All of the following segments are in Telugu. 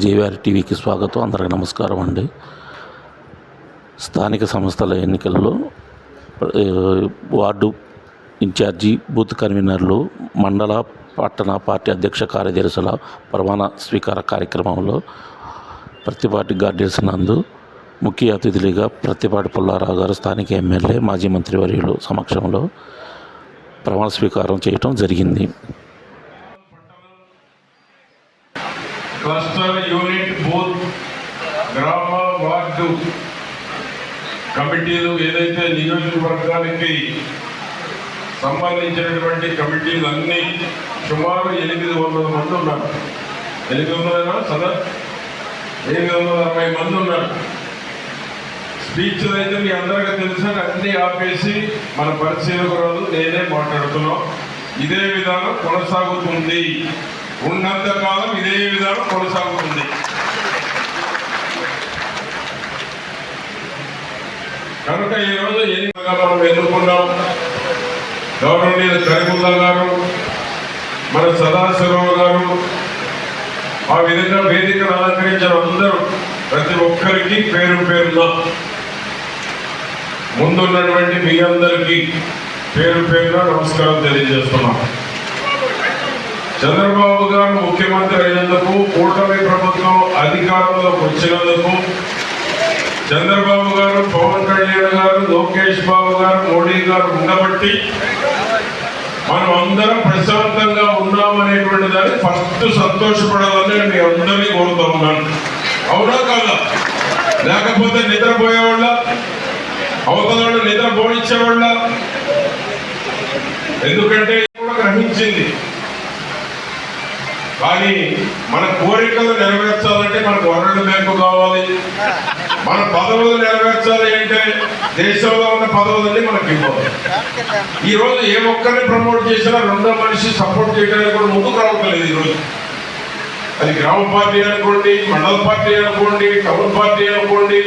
జేవీఆర్ టీవీకి స్వాగతం. అందరికి నమస్కారం అండి. స్థానిక సంస్థల ఎన్నికల్లో వార్డు ఇన్ఛార్జి బూత్ కన్వీనర్లు మండల పట్టణ పార్టీ అధ్యక్ష కార్యదర్శుల ప్రమాణ స్వీకార కార్యక్రమంలో ప్రతిపాటి గార్డెన్స్ నందు ముఖ్య అతిథులుగా ప్రతిపాటి పుల్లారావు గారు స్థానిక ఎమ్మెల్యే మాజీ మంత్రివర్యులు సమక్షంలో ప్రమాణ స్వీకారం చేయటం జరిగింది. క్లస్టర్ యూనిట్ బూత్ గ్రామ వార్డు కమిటీలు ఏదైతే నియోజకవర్గానికి సంబంధించినటువంటి కమిటీలు అన్నీ సుమారు ఎనిమిది వందల మంది ఉన్నారు. ఎనిమిది వందల సదా? ఎనిమిది వందల అరవై మంది ఉన్నారు. స్పీచ్లు అయితే మీ అందరికీ తెలుసు అన్ని ఆపేసి మన పరిశీలక నేనే మాట్లాడుతున్నాం. ఇదే విధానం కొనసాగుతుంది. ఉన్నంత కాలం ఇదే విధానం కొనసాగుతుంది. కనుక ఈరోజు ఎన్నికగా మనం ఎన్నుకున్నాం గవర్నర్ కరీముల్లా గారు మన సదాశివరావు గారు ఆ విధంగా వేదికను అలంకరించిన అందరూ ప్రతి ఒక్కరికి పేరు పేరున ముందున్నటువంటి మీ అందరికీ పేరు పేరున నమస్కారం తెలియజేస్తున్నాం. చంద్రబాబు గారు ముఖ్యమంత్రి అయినందుకు కూటమి ప్రభుత్వం అధికారంలోకి వచ్చినందుకు చంద్రబాబు గారు పవన్ కళ్యాణ్ గారు లోకేష్ బాబు గారు మోడీ గారు ఉండబట్టి మనం అందరం ప్రశాంతంగా ఉన్నామనేటువంటి దాన్ని ఫస్ట్ సంతోషపడాలని నేను మీ అందరినీ కోరుతా ఉన్నాను. అవునా కాదా? లేకపోతే నిద్రపోయేవాళ్ళ? అవతల నిద్ర పోనిచ్చేవాళ్ళ? ఎందుకంటే కూడా గ్రహించింది. కానీ మన కోరికలు నెరవేర్చాలంటే మనకు వరల్డ్ బ్యాంకు కావాలి. మన పదవులు నెరవేర్చాలి అంటే దేశంలో ఉన్న పదవులన్నీ మనకి ఇవ్వాలి. ఈ రోజు ఏ ఒక్కరిని ప్రమోట్ చేసినా రెండో మనిషి సపోర్ట్ చేయడానికి కూడా ముందుకు రావట్లేదు ఈరోజు అది గ్రామ పార్టీ అనుకోండి మండల పార్టీ అనుకోండి టౌన్ పార్టీ అనుకోండి.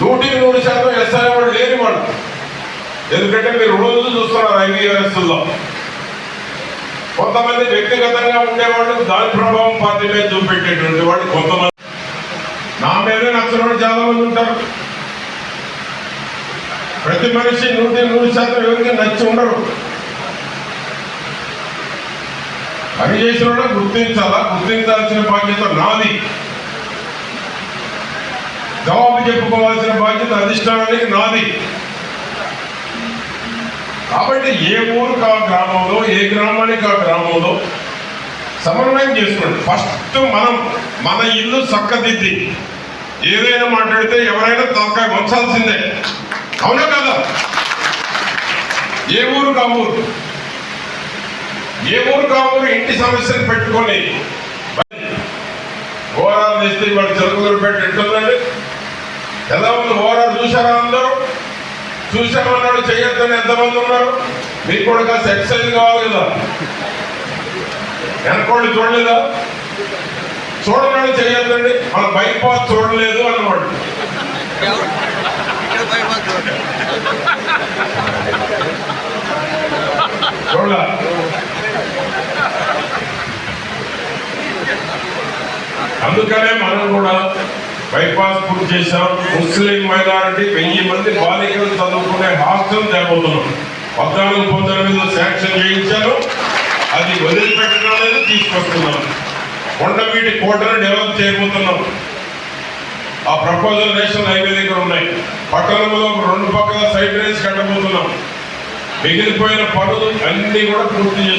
నూటికి నూరు శాతం ఎస్ఐ వాళ్ళు లేని వాళ్ళు. ఎందుకంటే మీరు రోజు చూస్తున్నారు ఐవీఆర్ఎస్లో కొంతమంది వ్యక్తిగతంగా ఉండేవాళ్ళు దాని ప్రభావం పార్టీ మీద చూపెట్టేటువంటి వాళ్ళు కొంతమంది. నా మీదే నచ్చిన వాళ్ళు చాలా మంది ఉంటారు. ప్రతి మనిషి నూటి నూరు శాతం ఎవరికి నచ్చి ఉండరు. పని చేసిన వాళ్ళు గుర్తించాలా? గుర్తించాల్సిన బాధ్యత నాది. జవాబు చెప్పుకోవాల్సిన బాధ్యత అధిష్టానానికి నాది. కాబట్టి ఏ ఊరికి ఆ గ్రామంలో ఏ గ్రామానికి ఆ గ్రామంలో సమన్వయం చేసుకోండి. ఫస్ట్ మనం మన ఇల్లు చక్కదిద్ది. ఏదైనా మాట్లాడితే ఎవరైనా తలకాయ వంచాల్సిందే. అవునా కదా? ఏ ఊరు కా ఊరు? ఏ ఊరు కా ఊరు ఇంటి సమస్యను పెట్టుకొని ఓవరాల్ ఇస్తే ఇవాళ చెరుకులు పెట్టి ఎలా ఉంది? ఓవరాల్ చూసారా అందరూ? చూసామన్నాడు చేయొద్దని ఎంతమంది ఉన్నారు? మీకు కూడా కాస్త ఎక్సర్సైజ్ కావాలి కదా వెనకోళ్ళు చూడలేదా? చూడనాడు చేయొద్దండి. మన బైపాస్ చూడలేదు అన్నవాడు చూడ అందుకనే మనం కూడా బైపాస్ పూర్తి చేశాం ముస్లిం మైనారిటీ వెయ్యి మంది బాలికలు చదువుకునే హాస్టల్ తేబోతున్నాం పద్నాలుగు పంతొమ్మిది శాంక్షన్ చేయించాను అది వదిలిపెట్టడం లేదు తీసుకొస్తున్నాం కొండవీటి కోటను డెవలప్ చేయబోతున్నాం ఆ ప్రపోజల్ నేషనల్ హైవే దగ్గర ఉన్నాయి. పట్టణంలో రెండు పక్కల సైడ్ రైన్స్ కట్టబోతున్నాం మిగిలిపోయిన పనులు అన్ని కూడా పూర్తి చేసి